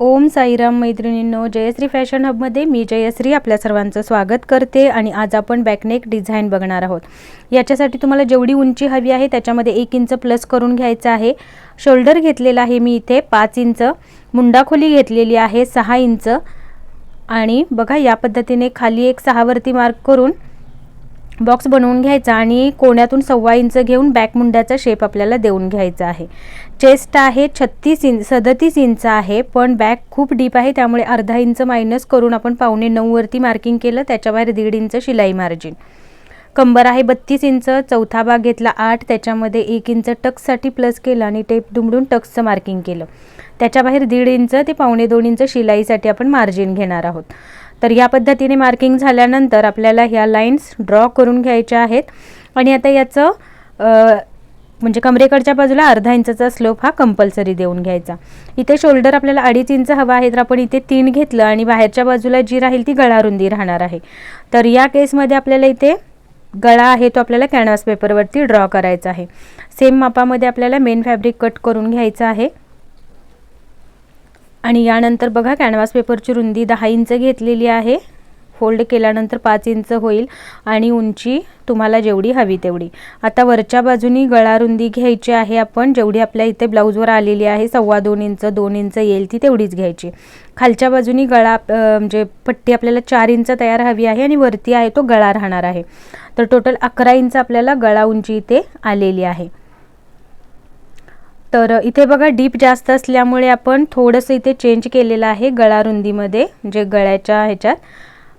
ओम साईराम मैत्रिणींनो जयश्री फॅशन हबमध्ये मी जयश्री आपल्या सर्वांचं स्वागत करते आणि आज आपण बॅकनेक डिझाईन बघणार आहोत. याच्यासाठी तुम्हाला जेवढी उंची हवी आहे त्याच्यामध्ये एक इंच प्लस करून घ्यायचं आहे. शोल्डर घेतलेला आहे मी इथे पाच इंच. मुंडाखोली घेतलेली आहे सहा इंच. आणि बघा या पद्धतीने खाली एक सहावरती मार्क करून बॉक्स बनवून घ्यायचा आणि कोण्यातून सव्वा इंच घेऊन बॅक मुंड्याचा शेप आपल्याला देऊन घ्यायचा आहे. चेस्ट आहे छत्तीस इंच सदतीस इंच आहे पण बॅक खूप डीप आहे त्यामुळे अर्धा इंच मायनस करून आपण पावणे नऊवरती मार्किंग केलं त्याच्याबाहेर दीड इंच शिलाई मार्जिन कंबर आहे बत्तीस इंच चौथा भाग घेतला आठ त्याच्यामध्ये एक इंच टक्ससाठी प्लस केलं आणि टेप दुमडून टक्सचं मार्किंग केलं. त्याच्याबाहेर दीड इंच ते पावणे दोन इंच शिलाईसाठी आपण मार्जिन घेणार आहोत. तर या पद्धतीने मार्किंग झाल्यानंतर आपल्याला ह्या लाईन्स ड्रॉ करून घ्यायच्या आहेत. आणि आता याचं म्हणजे कमरेकडच्या बाजूला अर्धा इंचाचा स्लोप हा कंपल्सरी देऊन घ्यायचा. इथे शोल्डर आपल्याला अडीच इंच हवा आहे तर आपण इथे तीन घेतलं आणि बाहेरच्या बाजूला जी राहील ती गळारुंदी राहणार आहे. तर या केसमध्ये आपल्याला इथे गळा आहे तो आपल्याला कॅनव्हास पेपरवरती ड्रॉ करायचा आहे. सेम मापामध्ये आपल्याला मेन फॅब्रिक कट करून घ्यायचं आहे. आणि यानंतर बघा कॅनव्हास पेपरची रुंदी दहा इंच घेतलेली आहे. फोल्ड केल्यानंतर पाच इंच होईल आणि उंची तुम्हाला जेवढी हवी तेवढी. आता वरच्या बाजूनी गळा रुंदी घ्यायची आहे आपण. जेवढी आपल्या इथे ब्लाऊजवर आलेली आहे सव्वा दोन इंच दोन इंच येईल ती तेवढीच घ्यायची. खालच्या बाजूनी गळा म्हणजे पट्टी आपल्याला चार इंच तयार हवी आहे आणि वरती आहे तो गळा राहणार आहे. तर टोटल अकरा इंच आपल्याला गळा उंची इथे आलेली आहे. तर इथे बघा डीप जास्त असल्यामुळे आपण थोडंसं इथे चेंज केलेलं आहे गळा रुंदीमध्ये जे गळ्याच्या ह्याच्यात.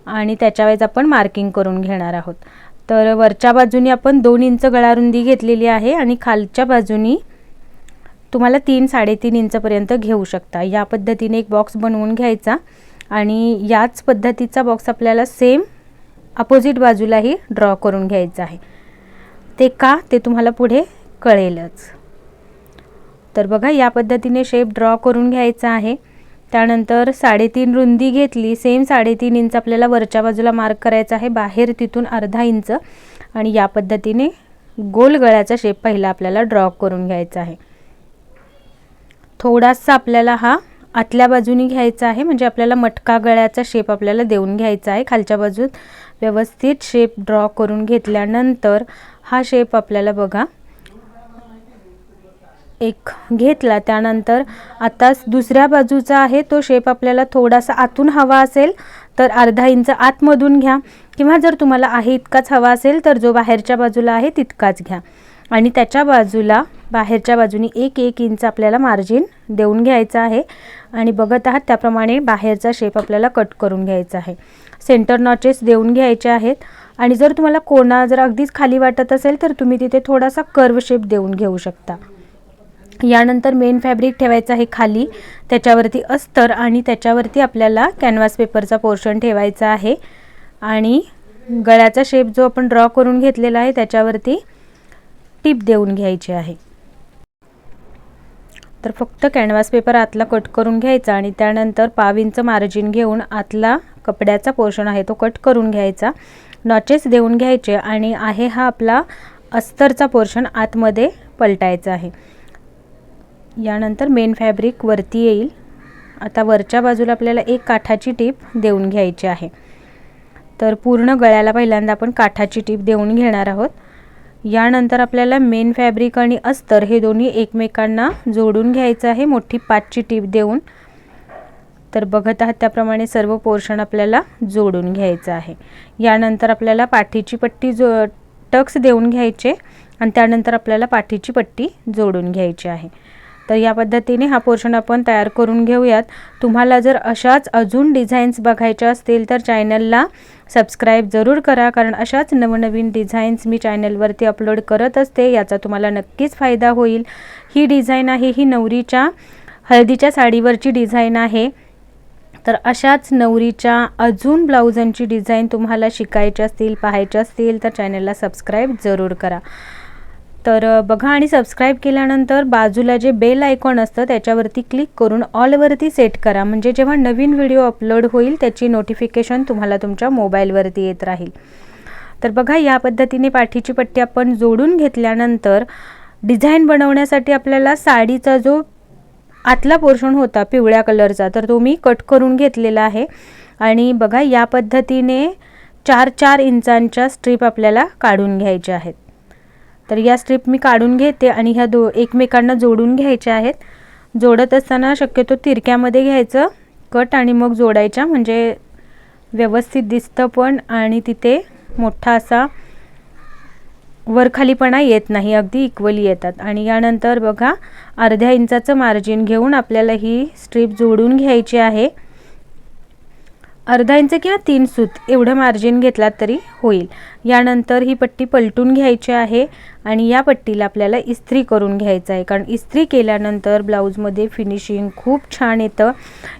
आणि त्याच्यावेळेस आपण मार्किंग करून घेणार आहोत. तर वरच्या बाजूनी आपण दोन इंच गळारुंदी घेतलेली आहे आणि खालच्या बाजूनी तुम्हाला तीन साडेतीन इंचपर्यंत घेऊ शकता. या पद्धतीने एक बॉक्स बनवून घ्यायचा. आणि याच पद्धतीचा बॉक्स आपल्याला सेम अपोजिट बाजूलाही ड्रॉ करून घ्यायचा आहे. ते का? ते तुम्हाला पुढे कळेलच. तर बघा या पद्धतीने शेप ड्रॉ करून घ्यायचा आहे. त्यानंतर साडेतीन रुंदी घेतली. सेम साडेतीन इंच आपल्याला वरच्या बाजूला मार्क करायचा आहे. बाहेर तिथून अर्धा इंच आणि या पद्धतीने गोल गळ्याचा शेप पहिला आपल्याला ड्रॉ करून घ्यायचा आहे. थोडासा आपल्याला हा आतल्या बाजूनी घ्यायचा आहे. म्हणजे आपल्याला मटका गळ्याचा शेप आपल्याला देऊन घ्यायचा आहे. खालच्या बाजूत व्यवस्थित शेप ड्रॉ करून घेतल्यानंतर हा शेप आपल्याला बघा एक घेतला. त्यानंतर आता दुसऱ्या बाजूचा आहे तो शेप आपल्याला थोडासा आतून हवा असेल तर अर्धा इंच आतमधून घ्या. किंवा जर तुम्हाला आहे इतकाच हवा असेल तर जो बाहेरच्या बाजूला आहे तितकाच घ्या. आणि त्याच्या बाजूला बाहेरच्या बाजूने एक एक इंच आपल्याला मार्जिन देऊन घ्यायचं आहे. आणि बघत आहात त्याप्रमाणे बाहेरचा शेप आपल्याला कट करून घ्यायचा आहे. सेंटर नॉचेस देऊन घ्यायचे आहेत. आणि जर तुम्हाला कोणा जर अगदीच खाली वाटत असेल तर तुम्ही तिथे थोडासा कर्व शेप देऊन घेऊ शकता. यानंतर मेन फॅब्रिक ठेवायचं आहे खाली. त्याच्यावरती अस्तर आणि त्याच्यावरती आपल्याला कॅनव्हास पेपरचा पोर्शन ठेवायचा आहे. आणि गळ्याचा शेप जो आपण ड्रॉ करून घेतलेला आहे त्याच्यावरती टीप देऊन घ्यायची आहे. तर फक्त कॅनव्हास पेपर आतला कट करून घ्यायचा आणि त्यानंतर पाव इंच मार्जिन घेऊन आतला कपड्याचा पोर्शन आहे तो कट करून घ्यायचा. नॉचेस देऊन घ्यायचे आणि आहे हा आपला अस्तरचा पोर्शन आतमध्ये पलटायचा आहे. यानंतर मेन फॅब्रिक वरती येईल. आता वरच्या बाजूला आपल्याला एक काठाची टीप देऊन घ्यायची आहे. तर पूर्ण गळ्याला पहिल्यांदा आपण काठाची टीप देऊन घेणार आहोत. यानंतर आपल्याला मेन फॅब्रिक आणि अस्तर हे दोन्ही एकमेकांना जोडून घ्यायचं आहे. मोठी पाचची टीप देऊन. तर बघत आहात त्याप्रमाणे सर्व पोर्शन आपल्याला जोडून घ्यायचं आहे. यानंतर आपल्याला पाठीची पट्टी जो टक्स देऊन घ्यायचे आणि त्यानंतर आपल्याला पाठीची पट्टी जोडून घ्यायची आहे. तर या पद्धतीने हा पोर्शन आपण तयार करून घेऊयात. तुम्हाला जर अशाच अजून डिझाईन्स बघायच्या असतील तर चॅनलला सबस्क्राईब जरूर करा कारण अशाच नवनवीन डिझाईन्स मी चॅनलवरती अपलोड करत असते याचा तुम्हाला नक्कीच फायदा होईल. ही डिझाईन आहे ही नवरीच्या हळदीच्या साडीवरची डिझाईन आहे. तर अशाच नवरीच्या अजून ब्लाऊजांची डिझाईन तुम्हाला शिकायच्या असतील पाहायच्या असतील तर चॅनलला सबस्क्राईब जरूर करा. तर बघा आणि सबस्क्राईब केल्यानंतर बाजूला जे बेल आयकॉन असतं त्याच्यावरती क्लिक करून ऑलवरती सेट करा. म्हणजे जेव्हा नवीन व्हिडिओ अपलोड होईल त्याची नोटिफिकेशन तुम्हाला तुमच्या मोबाईलवरती येत राहील. तर बघा या पद्धतीने पाठीची पट्टी आपण जोडून घेतल्यानंतर डिझाईन बनवण्यासाठी आपल्याला साडीचा जो आतला पोर्शन होता पिवळ्या कलरचा तर तो मी कट करून घेतलेला आहे. आणि बघा या पद्धतीने चार चार इंचांच्या स्ट्रीप आपल्याला काढून घ्यायच्या आहेत. तर या स्ट्रीप मी काढून घेते आणि ह्या दो एकमेकांना जोडून घ्यायच्या आहेत. जोडत असताना शक्यतो तिरक्यामध्ये घ्यायचं कट आणि मग जोडायच्या म्हणजे व्यवस्थित दिसतं पण आणि तिथे मोठा असा वरखालीपणा येत नाही अगदी इक्वली येतात. आणि यानंतर बघा अर्ध्या इंचाचं मार्जिन घेऊन आपल्याला ही स्ट्रीप जोडून घ्यायची आहे. अर्धा इंच किंवा तीन सूत एवढं मार्जिन घेतलात तरी होईल. यानंतर ही पट्टी पलटून घ्यायची आहे आणि या पट्टीला आपल्याला इस्त्री करून घ्यायचं आहे. कारण इस्त्री केल्यानंतर ब्लाऊजमध्ये फिनिशिंग खूप छान येतं.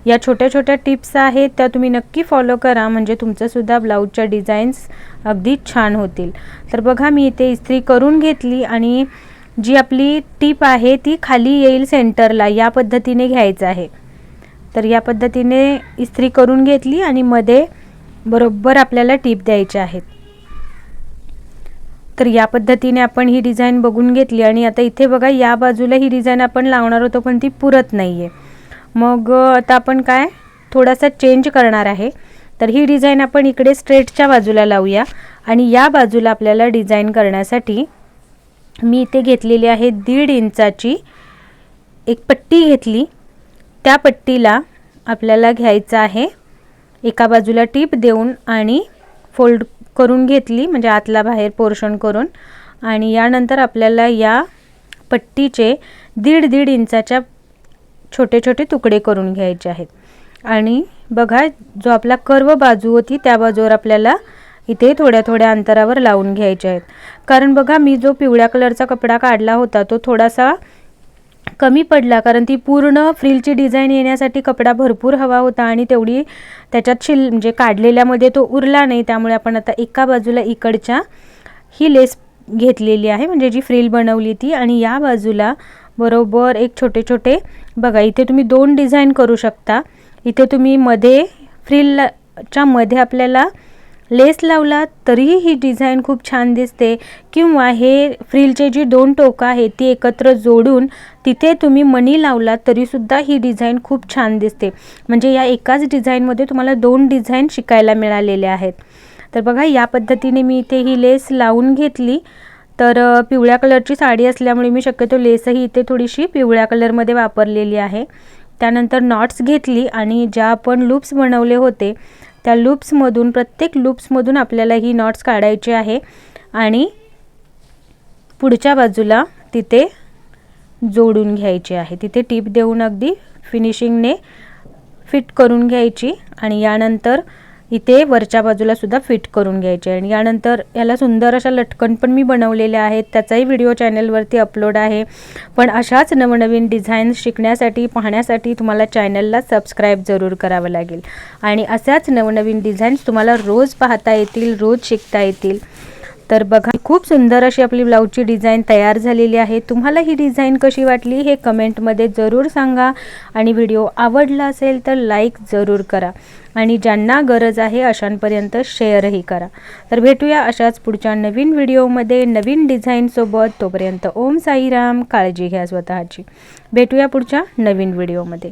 या छोट्या छोट्या टिप्स आहेत त्या तुम्ही नक्की फॉलो करा. म्हणजे तुमचंसुद्धा ब्लाऊजच्या डिझाईन्स अगदी छान होतील. तर बघा मी इथे इस्त्री करून घेतली आणि जी आपली टीप आहे ती खाली येईल सेंटरला या पद्धतीने घ्यायचं आहे. तर या पद्धतीने इस्त्री करून घेतली आणि मध्ये बरोबर आपल्याला टीप द्यायच्या आहेत. तर या पद्धतीने आपण ही डिझाईन बघून घेतली आणि आता इथे बघा या बाजूला ही डिझाईन आपण लावणार होतो पण ती पुरत नाही आहे मग आता आपण काय थोडासा चेंज करणार आहे. तर ही डिझाईन आपण इकडे स्ट्रेटच्या बाजूला लावूया आणि या बाजूला आपल्याला डिझाईन करण्यासाठी मी इथे घेतलेली आहे दीड इंचाची एक पट्टी घेतली. त्या पट्टीला आपल्याला घ्यायचं आहे. एका बाजूला टीप देऊन आणि फोल्ड करून घेतली म्हणजे आतला बाहेर पोर्शन करून. आणि यानंतर आपल्याला या पट्टीचे दीड दीड इंचाच्या छोटे छोटे तुकडे करून घ्यायचे आहेत. आणि बघा जो आपला कर्व बाजू होती त्या बाजूवर आपल्याला इथे थोड्या थोड्या अंतरावर लावून घ्यायचे आहेत. कारण बघा मी जो पिवळ्या कलरचा कपडा काढला होता तो थोडासा कमी पडला कारण ती पूर्ण फ्रिलची डिझाईन येण्यासाठी कपडा भरपूर हवा होता आणि तेवढी त्याच्यात शिल म्हणजे काढलेल्यामध्ये तो उरला नाही. त्यामुळे आपण आता एका बाजूला इकडच्या ही लेस घेतलेली आहे म्हणजे जी फ्रिल बनवली ती. आणि या बाजूला बरोबर एक छोटे छोटे बघा इथे तुम्ही दोन डिझाईन करू शकता. इथे तुम्ही मध्ये फ्रिलच्या मध्ये आपल्याला लेस लावला तरीही ही डिझाईन खूप छान दिसते. किंवा हे फ्रिलचे जी दोन टोकं आहेत ती एकत्र जोडून तिथे तुम्ही मणी लावला तरीसुद्धा ही डिझाईन खूप छान दिसते. म्हणजे या एकाच डिझाईनमध्ये तुम्हाला दोन डिझाईन शिकायला मिळालेल्या आहेत. तर बघा या पद्धतीने मी इथे ही लेस लावून घेतली. तर पिवळ्या कलरची साडी असल्यामुळे मी शक्यतो लेसही इथे थोडीशी पिवळ्या कलरमध्ये वापरलेली आहे. त्यानंतर नॉट्स घेतली आणि ज्या आपण लूप्स बनवले होते त्या लूप्समधून प्रत्येक लूप्समधून आपल्याला ही नॉट्स काढायची आहे. आणि पुढच्या बाजूला तिथे जोडून घ्यायची आहे. तिथे टीप देऊन अगदी फिनिशिंगने फिट करून घ्यायची. आणि यानंतर इथे वरच्या बाजूला सुद्धा फिट करून घ्यायचे आणि यानंतर याला सुंदर अशा लटकन पण मी बनवलेल्या आहेत. त्याचाही व्हिडिओ चॅनलवरती अपलोड आहे. पण अशाच नवनवीन डिझाईन्स शिकण्यासाठी पाहण्यासाठी तुम्हाला चॅनलला सबस्क्राईब जरूर करावं लागेल. आणि अशाच नवनवीन डिझाईन्स तुम्हाला रोज पाहता येतील रोज शिकता येतील. तर बघा खूप सुंदर अशी आपली ब्लाऊजची डिझाईन तयार झालेली आहे. तुम्हाला ही डिझाईन कशी वाटली हे कमेंटमध्ये जरूर सांगा. आणि व्हिडिओ आवडला असेल तर लाईक जरूर करा. आणि ज्यांना गरज आहे अशांपर्यंत शेअरही करा. तर भेटूया अशाच पुढच्या नवीन व्हिडिओमध्ये नवीन डिझाईनसोबत तोपर्यंत ओम साईराम काळजी घ्या स्वतःची. भेटूया पुढच्या नवीन व्हिडिओमध्ये.